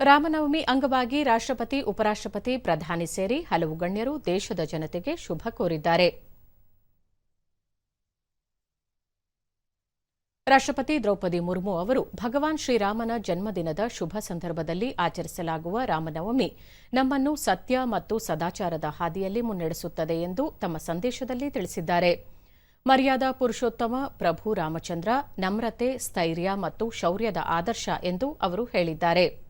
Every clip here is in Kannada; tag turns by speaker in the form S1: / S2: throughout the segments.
S1: ರಾಮನವಮಿ ಅಂಗವಾಗಿ ರಾಷ್ಟ್ರಪತಿ, ಉಪರಾಷ್ಟ್ರಪತಿ ಪ್ರಧಾನಿ ಸೇರಿ ಹಲವು ಗಣ್ಯರು ದೇಶದ ಜನತೆಗೆ ಶುಭ ಕೋರಿದ್ದಾರೆ. ರಾಷ್ಟ್ರಪತಿ ದ್ರೌಪದಿ ಮುರ್ಮು ಅವರು ಭಗವಾನ್ ಶ್ರೀರಾಮನ ಜನ್ಮದಿನದ ಶುಭ ಸಂದರ್ಭದಲ್ಲಿ ಆಚರಿಸಲಾಗುವ ರಾಮನವಮಿ ನಮ್ಮನ್ನು ಸತ್ಯ ಮತ್ತು ಸದಾಚಾರದ ಹಾದಿಯಲ್ಲಿ ಮುನ್ನಡೆಸುತ್ತದೆ ಎಂದು ತಮ್ಮ ಸಂದೇಶದಲ್ಲಿ ತಿಳಿಸಿದ್ದಾರೆ. ಮರ್ಯಾದಾ ಪುರುಷೋತ್ತಮ, ಪ್ರಭು ರಾಮಚಂದ್ರ, ನಮ್ರತೆ, ಸ್ಥೈರ್ಯ ಮತ್ತು ಶೌರ್ಯದ ಆದರ್ಶ ಎಂದು ಅವರು ಹೇಳಿದ್ದಾರೆ.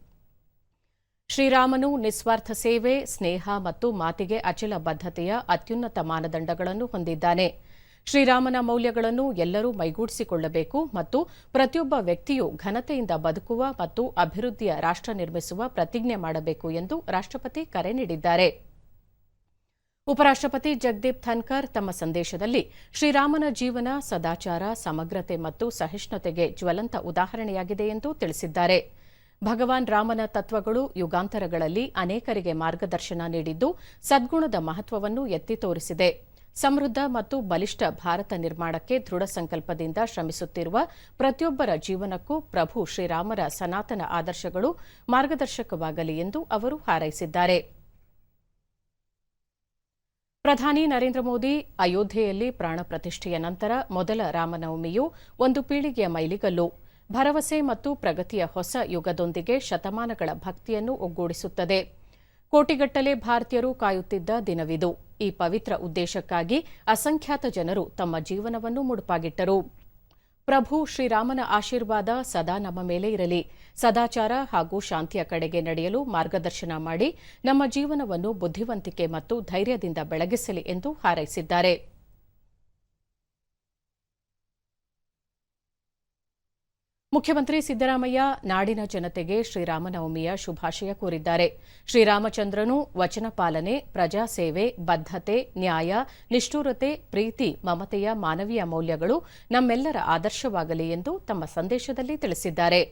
S1: ಶ್ರೀರಾಮನು ನಿಸ್ವಾರ್ಥ ಸೇವೆ, ಸ್ನೇಹ ಮತ್ತು ಮಾತಿಗೆ ಅಚಲ ಬದ್ಧತೆಯ ಅತ್ಯುನ್ನತ ಮಾನದಂಡಗಳನ್ನು ಹೊಂದಿದ್ದಾನೆ. ಶ್ರೀರಾಮನ ಮೌಲ್ಯಗಳನ್ನು ಎಲ್ಲರೂ ಮೈಗೂಡಿಸಿಕೊಳ್ಳಬೇಕು ಮತ್ತು ಪ್ರತಿಯೊಬ್ಬ ವ್ಯಕ್ತಿಯು ಘನತೆಯಿಂದ ಬದುಕುವ ಮತ್ತು ಅಭಿವೃದ್ಧಿಯ ರಾಷ್ಟ್ರ ನಿರ್ಮಿಸುವ ಪ್ರತಿಜ್ಞೆ ಮಾಡಬೇಕು ಎಂದು ರಾಷ್ಟ್ರಪತಿ ಕರೆ ನೀಡಿದ್ದಾರೆ. ಉಪರಾಷ್ಟ್ರಪತಿ ಜಗದೀಪ್ ಧನ್ಕರ್ ತಮ್ಮ ಸಂದೇಶದಲ್ಲಿ ಶ್ರೀರಾಮನ ಜೀವನ ಸದಾಚಾರ, ಸಮಗ್ರತೆ ಮತ್ತು ಸಹಿಷ್ಣುತೆಗೆ ಜ್ವಲಂತ ಉದಾಹರಣೆಯಾಗಿದೆ ಎಂದು ತಿಳಿಸಿದ್ದಾರೆ. ಭಗವಾನ್ ರಾಮನ ತತ್ವಗಳು ಯುಗಾಂತರಗಳಲ್ಲಿ ಅನೇಕರಿಗೆ ಮಾರ್ಗದರ್ಶನ ನೀಡಿದ್ದು ಸದ್ಗುಣದ ಮಹತ್ವವನ್ನು ಎತ್ತಿ ತೋರಿಸಿದೆ. ಸಮೃದ್ಧ ಮತ್ತು ಬಲಿಷ್ಠ ಭಾರತ ನಿರ್ಮಾಣಕ್ಕೆ ದೃಢ ಸಂಕಲ್ಪದಿಂದ ಶ್ರಮಿಸುತ್ತಿರುವ ಪ್ರತಿಯೊಬ್ಬರ ಜೀವನಕ್ಕೂ ಪ್ರಭು ಶ್ರೀರಾಮರ ಸನಾತನ ಆದರ್ಶಗಳು ಮಾರ್ಗದರ್ಶಕವಾಗಲಿ ಎಂದು ಅವರು ಹಾರೈಸಿದ್ದಾರೆ. ಪ್ರಧಾನಿ ನರೇಂದ್ರ ಮೋದಿ ಅಯೋಧ್ಯೆಯಲ್ಲಿ ಪ್ರಾಣ ಪ್ರತಿಷ್ಠೆಯ ನಂತರ ಮೊದಲ ರಾಮನವಮಿಯು ಒಂದು ಪೀಳಿಗೆಯ ಮೈಲಿಗಲ್ಲು. ಭರವಸೆ ಮತ್ತು ಪ್ರಗತಿಯ ಹೊಸ ಯುಗದೊಂದಿಗೆ ಶತಮಾನಗಳ ಭಕ್ತಿಯನ್ನು ಒಗ್ಗೂಡಿಸುತ್ತದೆ. ಕೋಟಿಗಟ್ಟಲೆ ಭಾರತೀಯರು ಕಾಯುತ್ತಿದ್ದ ದಿನವಿದು. ಈ ಪವಿತ್ರ ಉದ್ದೇಶಕ್ಕಾಗಿ ಅಸಂಖ್ಯಾತ ಜನರು ತಮ್ಮ ಜೀವನವನ್ನು ಮುಡುಪಾಗಿಟ್ಟರು. ಪ್ರಭು ಶ್ರೀರಾಮನ ಆಶೀರ್ವಾದ ಸದಾ ನಮ್ಮ ಮೇಲೆ ಇರಲಿ. ಸದಾಚಾರ ಹಾಗೂ ಶಾಂತಿಯ ಕಡೆಗೆ ನಡೆಯಲು ಮಾರ್ಗದರ್ಶನ ಮಾಡಿ ನಮ್ಮ ಜೀವನವನ್ನು ಬುದ್ಧಿವಂತಿಕೆ ಮತ್ತು ಧೈರ್ಯದಿಂದ ಬೆಳಗಿಸಲಿ ಎಂದು ಹಾರೈಸಿದ್ದಾರೆ. ಮುಖ್ಯಮಂತ್ರಿ ಸಿದ್ದರಾಮಯ್ಯ ನಾಡಿನ ಜನತೆಗೆ ಶ್ರೀರಾಮನವಮಿಯ ಶುಭಾಶಯ ಕೋರಿದ್ದಾರೆ. ಶ್ರೀರಾಮಚಂದ್ರನು ವಚನ ಪಾಲನೆ ಪ್ರಜಾಸೇವೆ ಬದ್ಧತೆ, ನ್ಯಾಯ, ನಿಷ್ಠುರತೆ, ಪ್ರೀತಿ, ಮಮತೆಯ ಮಾನವೀಯ ಮೌಲ್ಯಗಳು ನಮ್ಮೆಲ್ಲರ ಆದರ್ಶವಾಗಲಿ ಎಂದು ತಮ್ಮ ಸಂದೇಶದಲ್ಲಿ ತಿಳಿಸಿದ್ದಾರೆ.